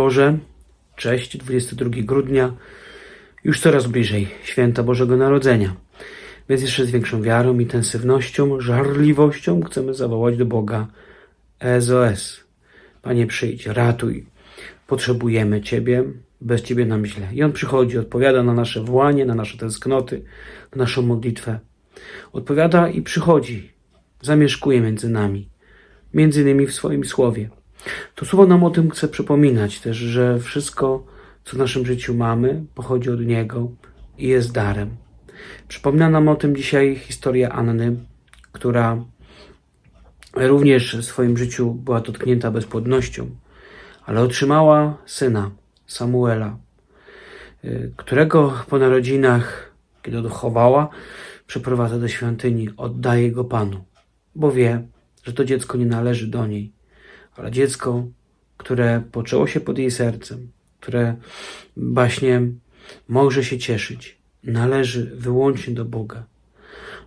Boże, cześć, 22 grudnia, już coraz bliżej święta Bożego Narodzenia. Więc jeszcze z większą wiarą, intensywnością, żarliwością chcemy zawołać do Boga SOS. Panie przyjdź, ratuj, potrzebujemy Ciebie, bez Ciebie nam źle. I On przychodzi, odpowiada na nasze wołanie, na nasze tęsknoty, na naszą modlitwę. Odpowiada i przychodzi, zamieszkuje między nami, między innymi w swoim słowie. To słowo nam o tym chce przypominać też, że wszystko, co w naszym życiu mamy, pochodzi od Niego i jest darem. Przypomina nam o tym dzisiaj historia Anny, która również w swoim życiu była dotknięta bezpłodnością, ale otrzymała syna, Samuela, y, którego po narodzinach, kiedy dochowała, przeprowadza do świątyni, oddaje go Panu, bo wie, że to dziecko nie należy do niej, ale dziecko, które poczęło się pod jej sercem, które właśnie może się cieszyć, należy wyłącznie do Boga.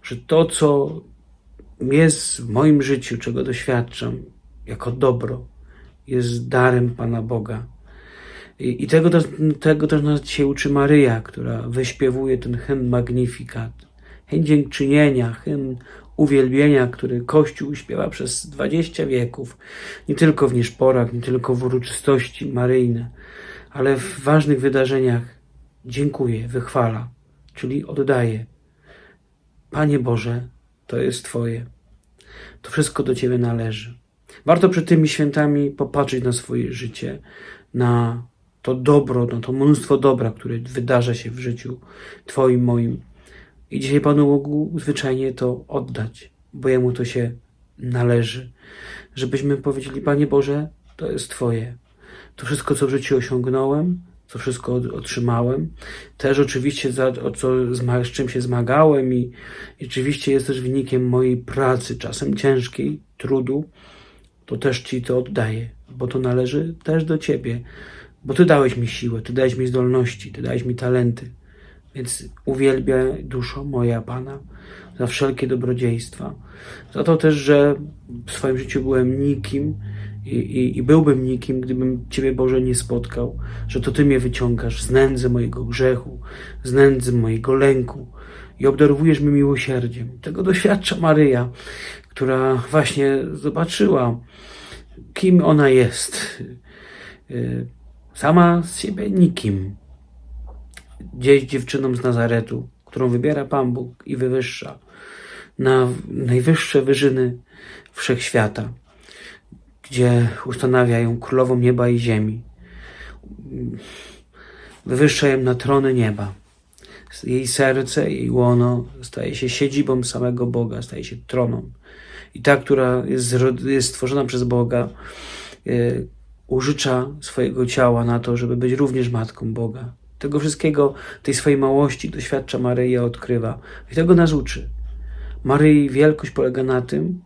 Że to, co jest w moim życiu, czego doświadczam jako dobro, jest darem Pana Boga. I, i tego, też, tego też nas dzisiaj uczy Maryja, która wyśpiewuje ten hymn Magnificat. Hymn dziękczynienia, hymn uwielbienia, który Kościół śpiewa przez 20 wieków. Nie tylko w nieszporach, nie tylko w uroczystości maryjne, ale w ważnych wydarzeniach dziękuję, wychwala, czyli oddaję. Panie Boże, to jest Twoje. To wszystko do Ciebie należy. Warto przed tymi świętami popatrzeć na swoje życie, na to dobro, na to mnóstwo dobra, które wydarza się w życiu Twoim, moim. I dzisiaj Panu Bogu zwyczajnie to oddać, bo Jemu to się należy. Żebyśmy powiedzieli, Panie Boże, to jest Twoje. To wszystko, co w życiu osiągnąłem, co wszystko otrzymałem. Też oczywiście za, o co, z czym się zmagałem i, i oczywiście jest też wynikiem mojej pracy, czasem ciężkiej, trudu, to też Ci to oddaję, bo to należy też do Ciebie, bo Ty dałeś mi siłę, Ty dałeś mi zdolności, Ty dałeś mi talenty. Więc uwielbiaj duszo moja Pana za wszelkie dobrodziejstwa. Za to też, że w swoim życiu byłem nikim i, i, i byłbym nikim, gdybym Ciebie Boże nie spotkał, że to Ty mnie wyciągasz z nędzy mojego grzechu, z nędzy mojego lęku i obdarowujesz mnie miłosierdziem. Tego doświadcza Maryja, która właśnie zobaczyła, kim ona jest. Y, Sama z siebie nikim. Gdzieś dziewczyną z Nazaretu, którą wybiera Pan Bóg i wywyższa na najwyższe wyżyny wszechświata, gdzie ustanawia ją królową nieba i ziemi. Wywyższa ją na trony nieba. Jej serce, jej łono staje się siedzibą samego Boga, staje się troną. I ta, która jest, jest stworzona przez Boga, y, użycza swojego ciała na to, żeby być również matką Boga. Tego wszystkiego, tej swojej małości doświadcza Maryja, odkrywa. I tego nas uczy. Maryi wielkość polega na tym,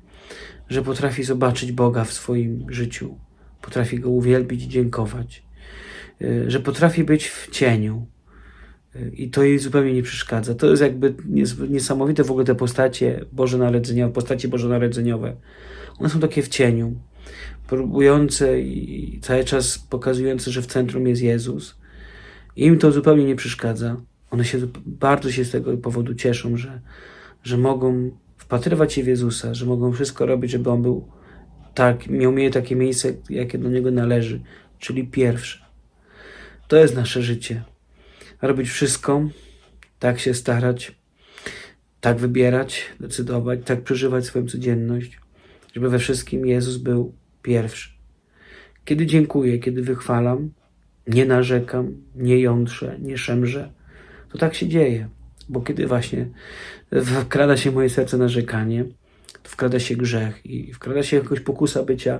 że potrafi zobaczyć Boga w swoim życiu, potrafi Go uwielbić i dziękować, y, że potrafi być w cieniu y, i to jej zupełnie nie przeszkadza. To jest jakby nies- niesamowite w ogóle te postacie bożonarodzeniowe, postacie bożonarodzeniowe. One są takie w cieniu, próbujące i cały czas pokazujące, że w centrum jest Jezus. Im to zupełnie nie przeszkadza. One się bardzo się z tego powodu cieszą, że, że mogą wpatrywać się w Jezusa, że mogą wszystko robić, żeby On był tak, miał mieć takie miejsce, jakie do Niego należy, czyli pierwsze. To jest nasze życie. Robić wszystko, tak się starać, tak wybierać, decydować, tak przeżywać swoją codzienność, żeby we wszystkim Jezus był pierwszy. Kiedy dziękuję, kiedy wychwalam, nie narzekam, nie jątrzę, nie szemrzę, to tak się dzieje. Bo kiedy właśnie wkrada się moje serce narzekanie, to wkrada się grzech i wkrada się jakoś pokusa bycia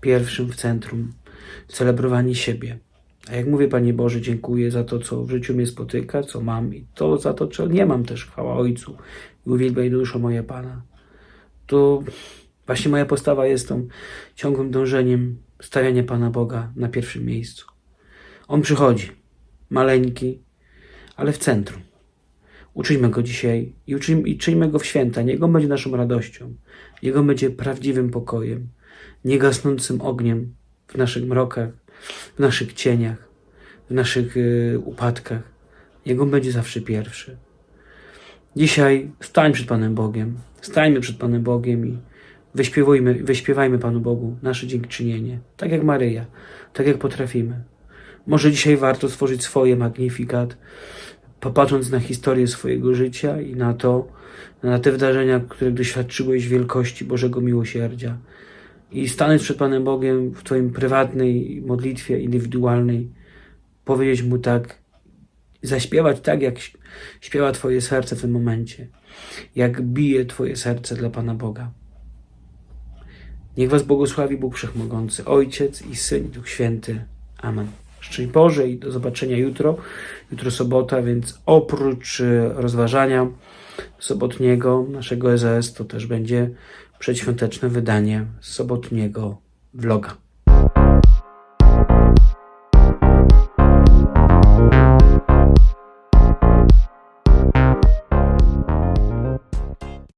pierwszym w centrum, celebrowanie siebie. A jak mówię, Panie Boże, dziękuję za to, co w życiu mnie spotyka, co mam i to za to, co nie mam też, chwała Ojcu. I uwielbiaj duszo moja Pana. To właśnie moja postawa jest tą ciągłym dążeniem stawiania Pana Boga na pierwszym miejscu. On przychodzi, maleńki, ale w centrum. Uczyjmy go dzisiaj i, uczyjmy, i czyjmy go w święta. Niech on będzie naszą radością. On będzie prawdziwym pokojem, niegasnącym ogniem w naszych mrokach, w naszych cieniach, w naszych y, upadkach. Niech On będzie zawsze pierwszy. Dzisiaj stań przed Panem Bogiem. Stańmy przed Panem Bogiem i wyśpiewujmy, wyśpiewajmy Panu Bogu nasze dziękczynienie. Tak jak Maryja, tak jak potrafimy. Może dzisiaj warto stworzyć swoje magnifikat, popatrząc na historię swojego życia i na to, na te wydarzenia, których doświadczyłeś wielkości Bożego miłosierdzia. I stanąć przed Panem Bogiem w Twoim prywatnej modlitwie indywidualnej, powiedzieć Mu tak, zaśpiewać tak, jak śpiewa Twoje serce w tym momencie, jak bije Twoje serce dla Pana Boga. Niech Was błogosławi Bóg Wszechmogący, Ojciec i Syn Duch Święty. Amen. Szczęść Boże i do zobaczenia jutro. Jutro sobota, więc oprócz e, rozważania sobotniego naszego EZS, to też będzie przedświąteczne wydanie sobotniego vloga.